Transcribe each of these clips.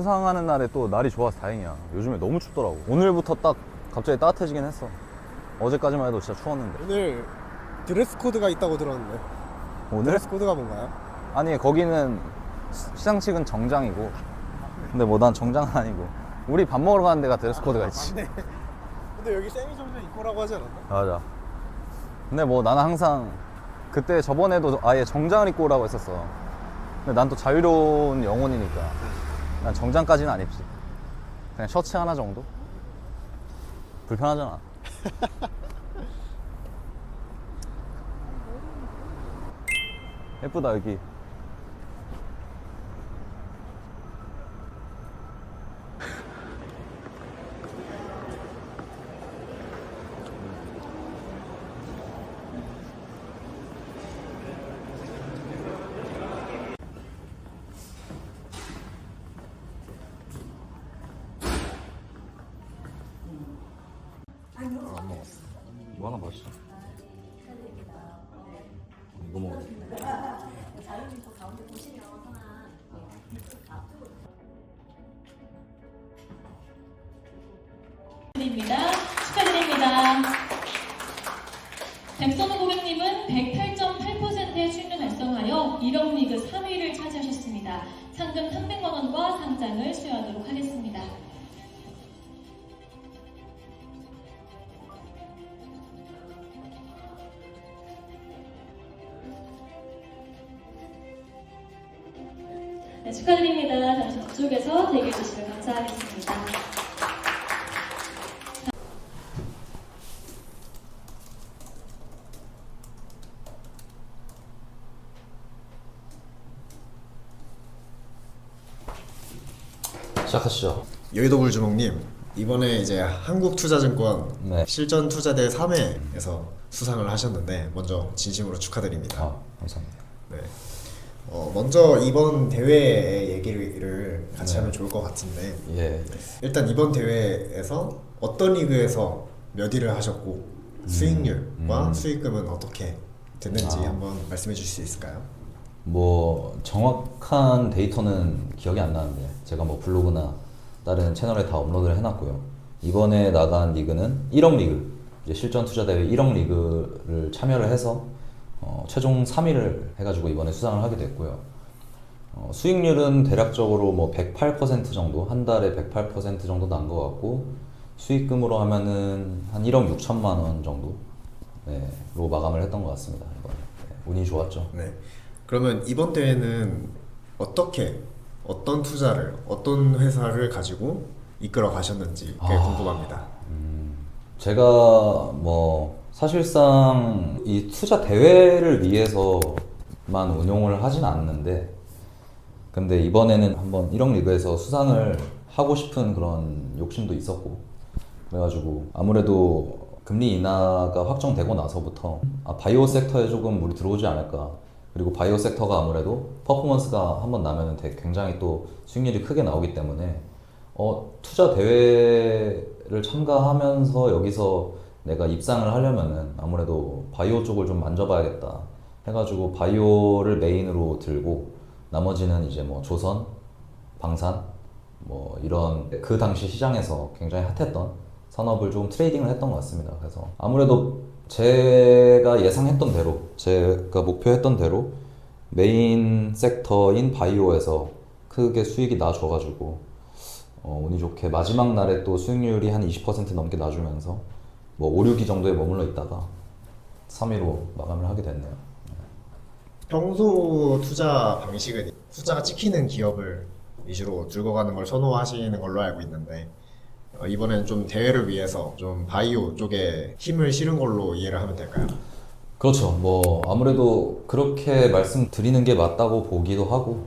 수상하는 날에 또 날이 좋아서 다행이야. 요즘에 너무 춥더라고. 오늘부터 딱 갑자기 따뜻해지긴 했어. 어제까지만 해도 진짜 추웠는데. 오늘 드레스 코드가 있다고 들었는데 오늘? 드레스 코드가 뭔가요? 아니 거기는 시- 시장 측은 정장이고 근데 뭐 난 정장은 아니고 우리 밥 먹으러 가는 데가 드레스 코드가 있지 네. 근데 여기 세미 점점 입고라고 하지 않았나? 맞아 근데 뭐 나는 항상 그때 저번에도 아예 정장을 입고 오라고 했었어 근데 난 또 자유로운 영혼이니까 난 정장까지는 안 입지. 그냥 셔츠 하나 정도? 불편하잖아. 예쁘다 여기 안 먹었어. 뭐 하나 마시자. 이거 먹어. 드립니다. 축하드립니다. 백선우 고객님은 108.8%의 수익률 달성하여 1억 리그 3위를 차지하셨습니다. 상금 300만 원과 상장을 수여하도록 하겠습니다. 네, 축하드립니다. 잠시 뒤쪽에서 대기해 주시면 감사하겠습니다. 시작하시죠. 여의도 주목님 이번에 이제 한국투자증권 네. 실전 투자대 3회에서 수상을 하셨는데 먼저 진심으로 축하드립니다. 아, 감사합니다. 네. 어, 먼저 이번 대회의 얘기를 같이 네. 하면 좋을 것 같은데 예. 일단 이번 대회에서 어떤 리그에서 몇 위를 하셨고 수익률과 음. 수익금은 어떻게 됐는지 아. 한번 말씀해 주실 수 있을까요? 뭐 정확한 데이터는 기억이 안 나는데 제가 뭐 블로그나 다른 채널에 다 업로드를 해놨고요. 이번에 나간 리그는 1억 리그, 이제 실전 투자 대회 1억 리그를 참여를 해서 어, 최종 3위를 해가지고 이번에 수상을 하게 됐고요. 어, 수익률은 대략적으로 뭐 108% 정도, 한 달에 108% 정도 난 것 같고 수익금으로 하면은 한 1억 6천만 원 정도 네, 로 마감을 했던 것 같습니다. 이번에 네, 운이 좋았죠. 네. 그러면 이번 대회는 어떻게 어떤 투자를 어떤 회사를 가지고 이끌어 가셨는지 그게 아. 궁금합니다. 제가 뭐 사실상 이 투자 대회를 위해서만 운용을 하진 않는데 근데 이번에는 한번 1억 리그에서 수상을 하고 싶은 그런 욕심도 있었고 그래가지고 아무래도 금리 인하가 확정되고 나서부터 아, 바이오 섹터에 조금 물이 들어오지 않을까. 그리고 바이오 섹터가 아무래도 퍼포먼스가 한번 되게 굉장히 또 수익률이 크게 나오기 때문에 어, 투자 대회를 참가하면서 여기서 내가 입상을 하려면은 아무래도 바이오 쪽을 좀 만져봐야겠다 해가지고 바이오를 메인으로 들고 나머지는 이제 뭐 조선, 방산 뭐 이런 그 당시 시장에서 굉장히 핫했던 산업을 좀 트레이딩을 했던 것 같습니다. 그래서 아무래도 제가 예상했던 대로 제가 목표했던 대로 메인 섹터인 바이오에서 크게 수익이 나줘가지고 어, 운이 좋게 마지막 날에 또 수익률이 한 20% 넘게 나주면서 뭐 5, 6위 정도에 머물러 있다가 3위로 마감을 하게 됐네요. 평소 투자 방식은 숫자가 찍히는 기업을 위주로 들고 가는 걸 선호하시는 걸로 알고 있는데 어, 이번엔 좀 대회를 위해서 좀 바이오 쪽에 힘을 실은 걸로 이해를 하면 될까요? 그렇죠. 뭐 아무래도 그렇게 말씀드리는 게 맞다고 보기도 하고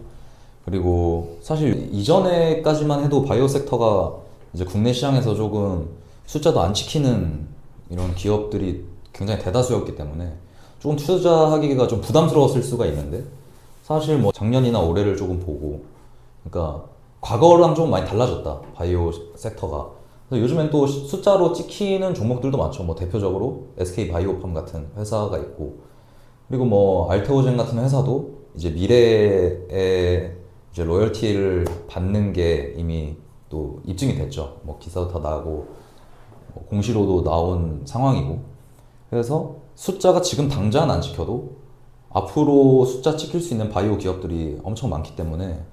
그리고 사실 이전에까지만 해도 바이오 섹터가 이제 국내 시장에서 조금 숫자도 안 지키는 이런 기업들이 굉장히 대다수였기 때문에 조금 투자하기가 좀 부담스러웠을 수가 있는데 사실 뭐 작년이나 올해를 조금 보고 그러니까 과거랑 좀 많이 달라졌다 바이오 섹터가 그래서 요즘엔 또 숫자로 찍히는 종목들도 많죠 뭐 대표적으로 SK 바이오팜 같은 회사가 있고 그리고 뭐 알테오젠 같은 회사도 이제 미래에 이제 로열티를 받는 게 이미 또 입증이 됐죠. 뭐 기사도 다 나고 뭐 공시로도 나온 상황이고 그래서 숫자가 지금 당장 안 지켜도 앞으로 숫자 찍힐 수 있는 바이오 기업들이 엄청 많기 때문에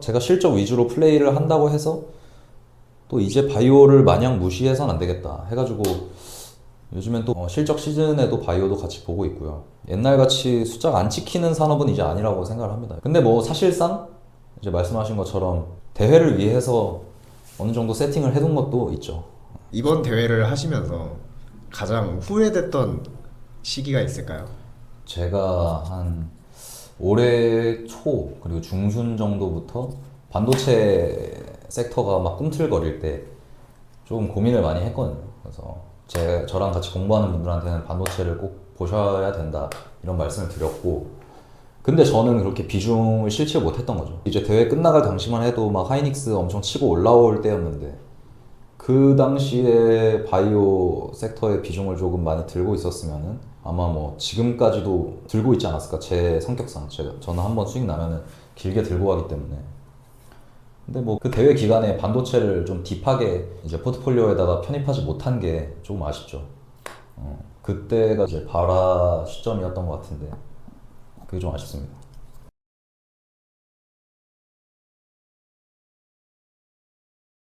제가 실적 위주로 플레이를 한다고 해서 또 이제 바이오를 마냥 무시해서는 안 되겠다 해가지고 요즘엔 또 어, 실적 시즌에도 바이오도 같이 보고 있고요. 옛날같이 숫자가 안 찍히는 산업은 이제 아니라고 생각을 합니다. 근데 뭐 사실상 이제 말씀하신 것처럼 대회를 위해서 어느 정도 세팅을 해둔 것도 있죠. 이번 대회를 하시면서 가장 후회됐던 시기가 있을까요? 제가 한 올해 초 그리고 중순 정도부터 반도체 섹터가 막 꿈틀거릴 때 조금 고민을 많이 했거든요. 그래서 제 저랑 같이 공부하는 분들한테는 반도체를 꼭 보셔야 된다 이런 말씀을 드렸고 근데 저는 그렇게 비중을 실체 못했던 거죠. 이제 대회 끝나갈 당시만 해도 막 하이닉스 엄청 치고 올라올 때였는데 그 당시에 바이오 섹터의 비중을 조금 많이 들고 있었으면은 아마 뭐 지금까지도 들고 있지 않았을까 제 성격상 제가 저는 한번 수익 나면은 길게 들고 가기 때문에 근데 뭐 그 대회 기간에 반도체를 좀 딥하게 이제 포트폴리오에다가 편입하지 못한 게 조금 아쉽죠. 어, 그때가 이제 발화 시점이었던 것 같은데 그게 좀 아쉽습니다.